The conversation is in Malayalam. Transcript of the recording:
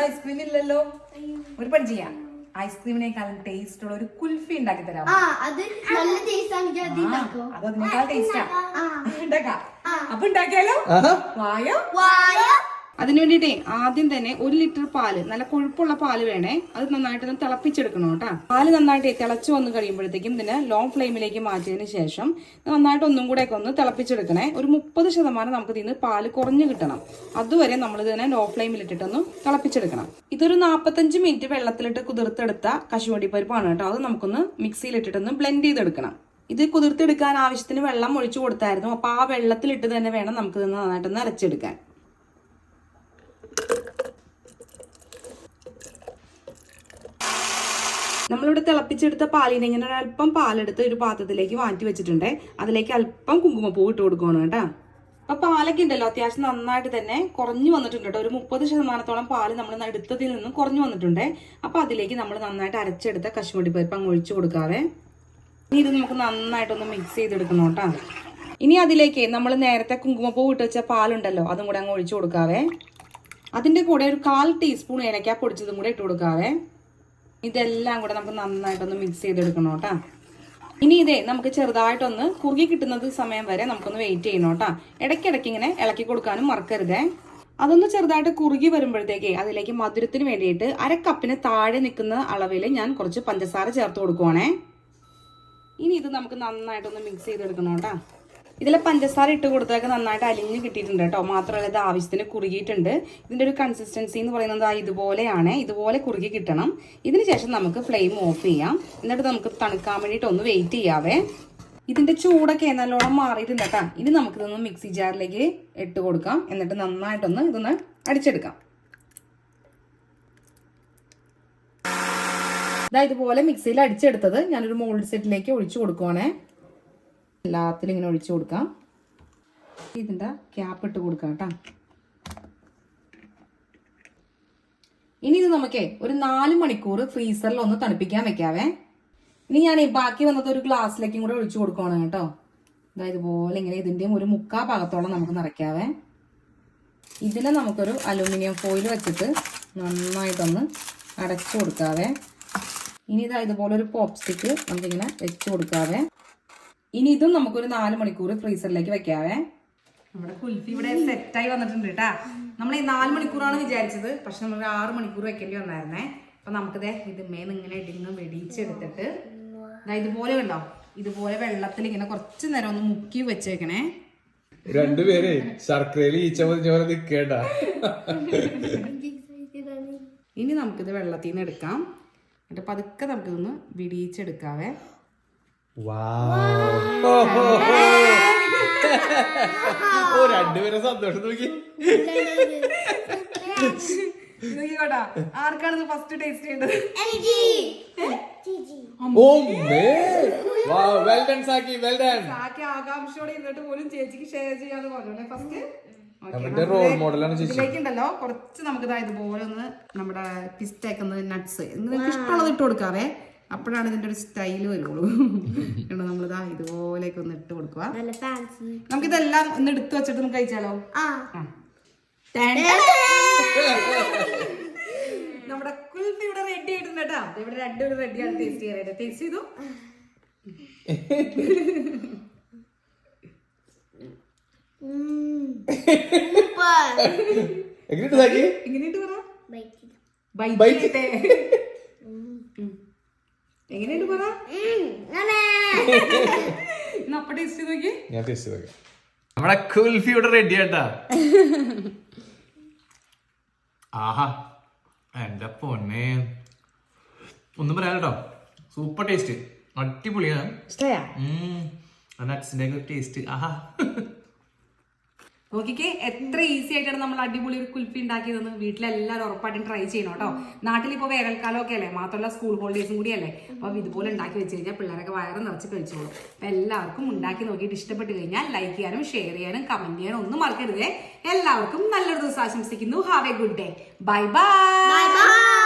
ഐസ്ക്രീം ഇല്ലല്ലോ. ഒരു പണി ചെയ്യാം. ഐസ്ക്രീമിനേക്കാളും ടേസ്റ്റ് ഉള്ള ഒരു കുൽഫി ഉണ്ടാക്കി തരാം. ആ അത് നല്ല ടേസ്റ്റ് ആണെങ്കിൽ അത് അതിനേക്കാൾ ടേസ്റ്റാ ഉണ്ടാക്കാം. അപ്പൊ ഉണ്ടാക്കിയാലോ? വായോ? വായ. അതിന് വേണ്ടിയിട്ടേ ആദ്യം തന്നെ ഒരു ലിറ്റർ പാൽ നല്ല കൊഴുപ്പുള്ള പാൽ വേണേ. അത് നന്നായിട്ട് ഒന്ന് തിളപ്പിച്ചെടുക്കണം കേട്ടോ. പാൽ നന്നായിട്ട് തിളച്ച് വന്ന് കഴിയുമ്പോഴത്തേക്കും ഇതിനെ ലോ ഫ്ലെയിമിലേക്ക് മാറ്റിയതിന് ശേഷം നന്നായിട്ട് ഒന്നും കൂടെ ഒക്കെ ഒന്ന് തിളപ്പിച്ചെടുക്കണേ. ഒരു മുപ്പത് ശതമാനം നമുക്ക് ഇതിന് പാൽ കുറഞ്ഞു കിട്ടണം. അതുവരെ നമ്മൾ ഇതിനെ ലോ ഫ്ലെയിമിലിട്ടിട്ടൊന്ന് തിളപ്പിച്ചെടുക്കണം. ഇതൊരു നാൽപ്പത്തഞ്ച് മിനിറ്റ് വെള്ളത്തിലിട്ട് കുതിർത്തെടുത്ത കശുവണ്ടി പരിപ്പാണ് കേട്ടോ. അത് നമുക്കൊന്ന് മിക്സിയിലിട്ടിട്ടൊന്ന് ബ്ലെൻഡ് ചെയ്തെടുക്കണം. ഇത് കുതിർത്തെടുക്കാൻ ആവശ്യത്തിന് വെള്ളം ഒഴിച്ചു കൊടുത്തായിരുന്നു. അപ്പോൾ ആ വെള്ളത്തിലിട്ട് തന്നെ വേണം നമുക്ക് ഇത് നന്നായിട്ടൊന്ന് അരച്ചെടുക്കാൻ. നമ്മളിവിടെ തിളപ്പിച്ചെടുത്ത പാലിനെ ഇങ്ങനെ അല്പം പാലെടുത്ത് ഒരു പാത്രത്തിലേക്ക് മാറ്റി വെച്ചിട്ടുണ്ട്. അതിലേക്ക് അല്പം കുങ്കുമപ്പൂ ഇട്ട് കൊടുക്കണം കേട്ടോ. അപ്പൊ പാലൊക്കെ ഉണ്ടല്ലോ അത്യാവശ്യം നന്നായിട്ട് തന്നെ കുറഞ്ഞു വന്നിട്ടുണ്ട് ഒരു മുപ്പത് ശതമാനത്തോളം പാൽ നമ്മൾ എടുത്തതിൽ നിന്നും കുറഞ്ഞു വന്നിട്ടുണ്ട്. അപ്പൊ അതിലേക്ക് നമ്മൾ നന്നായിട്ട് അരച്ചെടുത്ത കശുമുടി പരിപ്പ് അങ്ങ് ഒഴിച്ചു കൊടുക്കാവേ. ഇനി ഇത് നമുക്ക് നന്നായിട്ടൊന്ന് മിക്സ് ചെയ്തെടുക്കണം കേട്ടോ. ഇനി അതിലേക്ക് നമ്മൾ നേരത്തെ കുങ്കുമപ്പൂ ഇട്ട് വെച്ച പാലുണ്ടല്ലോ അതും കൂടെ അങ്ങ് ഒഴിച്ചു കൊടുക്കാവേ. അതിന്റെ കൂടെ ഒരു കാൽ ടീസ്പൂൺ ഏലക്ക പൊടിച്ചതും കൂടെ ഇട്ട് കൊടുക്കാവേ. ഇതെല്ലാം കൂടെ നമുക്ക് നന്നായിട്ടൊന്ന് മിക്സ് ചെയ്തെടുക്കണം കേട്ടോ. ഇനി ഇതേ നമുക്ക് ചെറുതായിട്ടൊന്ന് കുറുകി കിട്ടുന്നത് സമയം വരെ നമുക്കൊന്ന് വെയിറ്റ് ചെയ്യണം കേട്ടോ. ഇടയ്ക്കിടയ്ക്ക് ഇങ്ങനെ ഇളക്കി കൊടുക്കാനും മറക്കരുതേ. അതൊന്ന് ചെറുതായിട്ട് കുറുകി വരുമ്പോഴത്തേക്ക് അതിലേക്ക് മധുരത്തിന് വേണ്ടിയിട്ട് അര കപ്പിന് താഴെ നിൽക്കുന്ന അളവിൽ ഞാൻ കുറച്ച് പഞ്ചസാര ചേർത്ത് കൊടുക്കുവാണേ. ഇനി ഇത് നമുക്ക് നന്നായിട്ടൊന്ന് മിക്സ് ചെയ്തെടുക്കണം കേട്ടോ. ഇതിലെ പഞ്ചസാര ഇട്ട് കൊടുത്തതൊക്കെ നന്നായിട്ട് അലിഞ്ഞ് കിട്ടിയിട്ടുണ്ട് കേട്ടോ. മാത്രമല്ല ഇത് ആവശ്യത്തിന് കുറുകിയിട്ടുണ്ട്. ഇതിന്റെ ഒരു കൺസിസ്റ്റൻസി എന്ന് പറയുന്നത് ഇതുപോലെയാണ്. ഇതുപോലെ കുറുകി കിട്ടണം. ഇതിന് ശേഷം നമുക്ക് ഫ്ലെയിം ഓഫ് ചെയ്യാം. എന്നിട്ട് നമുക്ക് തണുക്കാൻ വേണ്ടിയിട്ട് ഒന്ന് വെയിറ്റ് ചെയ്യാവേ. ഇതിന്റെ ചൂടൊക്കെ നല്ലോണം മാറിയിട്ടുണ്ട് കേട്ടോ. ഇനി നമുക്കിതൊന്ന് മിക്സി ജാറിലേക്ക് ഇട്ട് കൊടുക്കാം. എന്നിട്ട് നന്നായിട്ടൊന്ന് ഇതൊന്ന് അടിച്ചെടുക്കാം. ഇതാ ഇതുപോലെ മിക്സിയിൽ അടിച്ചെടുത്തത് ഞാനൊരു മോൾഡ് സെറ്റിലേക്ക് ഒഴിച്ചു കൊടുക്കുവാണേ. എല്ലാത്തിലും ഇങ്ങനെ ഒഴിച്ചു കൊടുക്കാം. ഇതിന്റെ ക്യാപ്പ് ഇട്ട് കൊടുക്കാം കേട്ടോ. ഇനി ഇത് നമുക്കേ ഒരു നാല് മണിക്കൂർ ഫ്രീസറിൽ ഒന്ന് തണുപ്പിക്കാൻ വെക്കാവേ. ഇനി ഞാൻ ബാക്കി വന്നത് ഒരു ഗ്ലാസ്സിലേക്കും കൂടെ ഒഴിച്ചു കൊടുക്കുവാണ് കേട്ടോ. ഇതാ ഇതുപോലെ ഇങ്ങനെ ഇതിന്റെയും ഒരു മുക്കാ ഭാഗത്തോളം നമുക്ക് നിറയ്ക്കാവേ. ഇതിനെ നമുക്കൊരു അലൂമിനിയം ഫോയിൽ വെച്ചിട്ട് നന്നായിട്ടൊന്ന് അടച്ചു കൊടുക്കാവേ. ഇനി ഇതാ ഇതുപോലെ ഒരു പോപ്സ്റ്റിക്ക് നമുക്കിങ്ങനെ വെച്ച് കൊടുക്കാവേ. ഇനി ഇതും നമുക്കൊരു നാല് മണിക്കൂർ ഫ്രീസറിലേക്ക് വെക്കാവേ. നമ്മുടെ കുൽഫി ഇവിടെ സെറ്റായി വന്നിട്ടുണ്ട് കേട്ടാ. നമ്മൾ ഈ നാല് മണിക്കൂറാണ് വിചാരിച്ചത്. പക്ഷെ നമ്മൾ ആറ് മണിക്കൂർ വെക്കേണ്ടി വന്നായിരുന്നേ. അപ്പൊ നമുക്കിതേ ഇത് മേന്ന് ഇങ്ങനെ ഇടിങ്ങ് വെടിയിച്ചെടുത്തിട്ട് ഇതുപോലെ ഉണ്ടോ ഇതുപോലെ വെള്ളത്തിൽ ഇങ്ങനെ കുറച്ച് നേരം ഒന്ന് മുക്കി വെച്ചേക്കണേ. രണ്ടുപേരെ ശർക്കരയിൽ ഈച്ച മതിഞ്ഞ പോലെ നിക്കേണ്ട. ഇനി നമുക്കിത് വെള്ളത്തിൽ നിന്ന് എടുക്കാം. എന്നിട്ട് പതുക്കെ നമുക്കിതൊന്ന് വിടിയിച്ചെടുക്കാവേ. ഓ രണ്ടുപേരെ സന്തോഷം നോക്കി. നോക്കിക്കോട്ടാ ആർക്കാണ് ഫസ്റ്റ് ടേസ്റ്റ് ചെയ്യേണ്ടത്? സാക്കി ആകാംക്ഷയോടെ ഇന്നിട്ട് പോലും ചേച്ചിക്ക് ഷെയർ ചെയ്യാന്ന് പറഞ്ഞു ഫസ്റ്റ് റോൾ മോഡലാണ് ഇതിലേക്കുണ്ടല്ലോ. കുറച്ച് നമുക്ക് ഇതാ ഇതുപോലെ ഒന്ന് നമ്മുടെ നട്ട്സ് നിങ്ങൾക്ക് ഇഷ്ടമുള്ളത് ഇട്ട് കൊടുക്കാവേ. അപ്പോഴാണ് ഇതിന്റെ ഒരു സ്റ്റൈൽ വരുള്ളൂ. കണ്ടോ നമ്മളിതാ ഇതുപോലെ ഒന്ന് ഇട്ട് കൊടുക്കുക നല്ല ഫാൻസി നമുക്കിതെല്ലാം ഒന്ന് എടുത്തു വെച്ചിട്ട് നമുക്ക് കഴിച്ചാലോ. നമ്മുടെ കുൽഫി ഇവിടെ റെഡി ആയിട്ടുണ്ട് കേട്ടോ. ദേ ഇവിടെ രണ്ടുപേരും റെഡിയാണ് ടേസ്റ്റ് ചെയ്യാനായിട്ട്. ടേസ്റ്റ് ചെയ്തു? എങ്ങനെയുണ്ട് എങ്ങനെയുണ്ട് പറ? Bike bite. ഉം. എങ്ങനെയുണ്ട് പറ ഇന്ന് അപ്പ ടേസ്റ്റ് നോക്കി. ഞാൻ ടേസ്റ്റ് നോക്കി. നമ്മുടെ കുൽഫി ഇവിടെ റെഡി ആട്ടാ ആഹാ എന്റെ പൊന്നെ. ഒന്നും പറയാൻ സൂപ്പർ ടേസ്റ്റ് അടിപൊളിയാണ്. ഇഷ്ടയാ? നട്സിന്റെ ടേസ്റ്റ് ആഹാ. നോക്കിക്കേ എത്ര ഈസി ആയിട്ടാണ് നമ്മൾ അടിപൊളി ഒരു കുൽഫി ഉണ്ടാക്കിയതെന്ന് വീട്ടിലെല്ലാവരും ഉറപ്പായിട്ടും ട്രൈ ചെയ്യണം കേട്ടോ. നാട്ടിൽ ഇപ്പോൾ വേനൽക്കാലം ഒക്കെ അല്ലേ? മാത്രമല്ല സ്കൂൾ ഹോളിഡേസും കൂടി അല്ലേ? അപ്പോൾ ഇതുപോലെ ഉണ്ടാക്കി വെച്ച് കഴിഞ്ഞാൽ പിള്ളേരൊക്കെ വയറ് നിറച്ച് കഴിച്ചോളും. അപ്പം എല്ലാവർക്കും ഉണ്ടാക്കി നോക്കിയിട്ട് ഇഷ്ടപ്പെട്ട് കഴിഞ്ഞാൽ ലൈക്ക് ചെയ്യാനും ഷെയർ ചെയ്യാനും കമന്റ് ചെയ്യാനും ഒന്നും മറക്കരുതേ. എല്ലാവർക്കും നല്ലൊരു ദിവസം ആശംസിക്കുന്നു. Have a good day bye bye